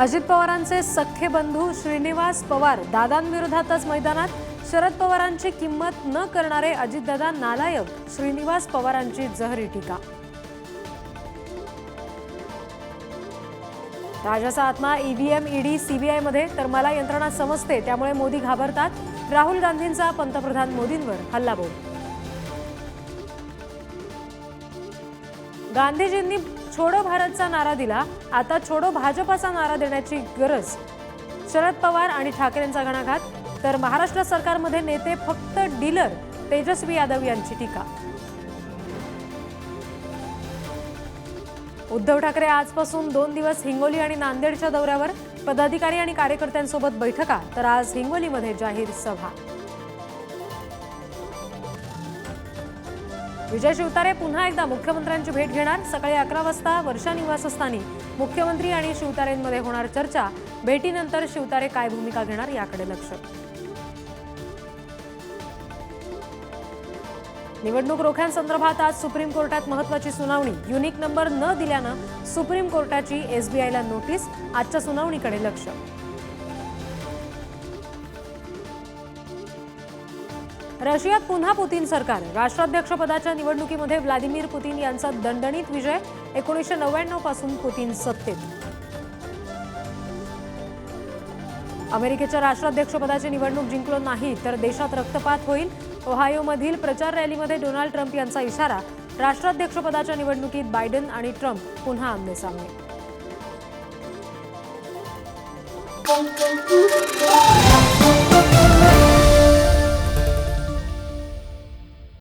अजित पवारांचे सख्खे बंधू श्रीनिवास पवार दादांविरोधातच मैदानात. शरद पवारांची किंमत न करणारे अजितदादा नालायक श्रीनिवास पवारांची जहरी टीका. राजाचा आत्मा ईव्हीएम ईडी सीबीआयमध्ये तर मला यंत्रणा समजते त्यामुळे मोदी घाबरतात. राहुल गांधींचा पंतप्रधान मोदींवर हल्लाबोल गांधीजींनी छोडो भारतचा नारा दिला. आता छोडो भाजपाचा नारा देण्याची गरज शरद पवार आणि ठाकरेंचा घणाघात. तर महाराष्ट्र सरकारमध्ये नेते फक्त डीलर तेजस्वी यादव यांची टीका. उद्धव ठाकरे आजपासून दोन दिवस हिंगोली आणि नांदेडच्या दौऱ्यावर. पदाधिकारी आणि कार्यकर्त्यांसोबत बैठका. तर आज हिंगोलीमध्ये जाहीर सभा. विजय शिवतारे पुन्हा एकदा मुख्यमंत्र्यांची भेट घेणार. सकाळी अकरा वाजता वर्षा निवासस्थानी मुख्यमंत्री आणि शिवतारेंमध्ये होणार चर्चा. भेटीनंतर शिवतारे काय भूमिका घेणार याकडे लक्ष. निवडणूक रोख्यांसंदर्भात आज सुप्रीम कोर्टात महत्वाची सुनावणी. युनिक नंबर न दिल्यानं सुप्रीम कोर्टाची एसबीआयला नोटीस. आजच्या सुनावणीकडे लक्ष. रशियात पुन्हा पुतीन सरकार. राष्ट्राध्यक्षपदाच्या निवडणुकीमध्ये व्लादिमीर पुतीन यांचा दणदणीत विजय. एकोणीसशे नव्याण्णवपासून पुतीन सत्तेत. अमेरिकेच्या राष्ट्राध्यक्षपदाची निवडणूक जिंकलो नाही तर देशात रक्तपात होईल. ओहायोमधील प्रचार रॅलीमध्ये डोनाल्ड ट्रम्प यांचा इशारा. राष्ट्राध्यक्षपदाच्या निवडणुकीत बायडन आणि ट्रम्प पुन्हा आमनेसामने. Thank you.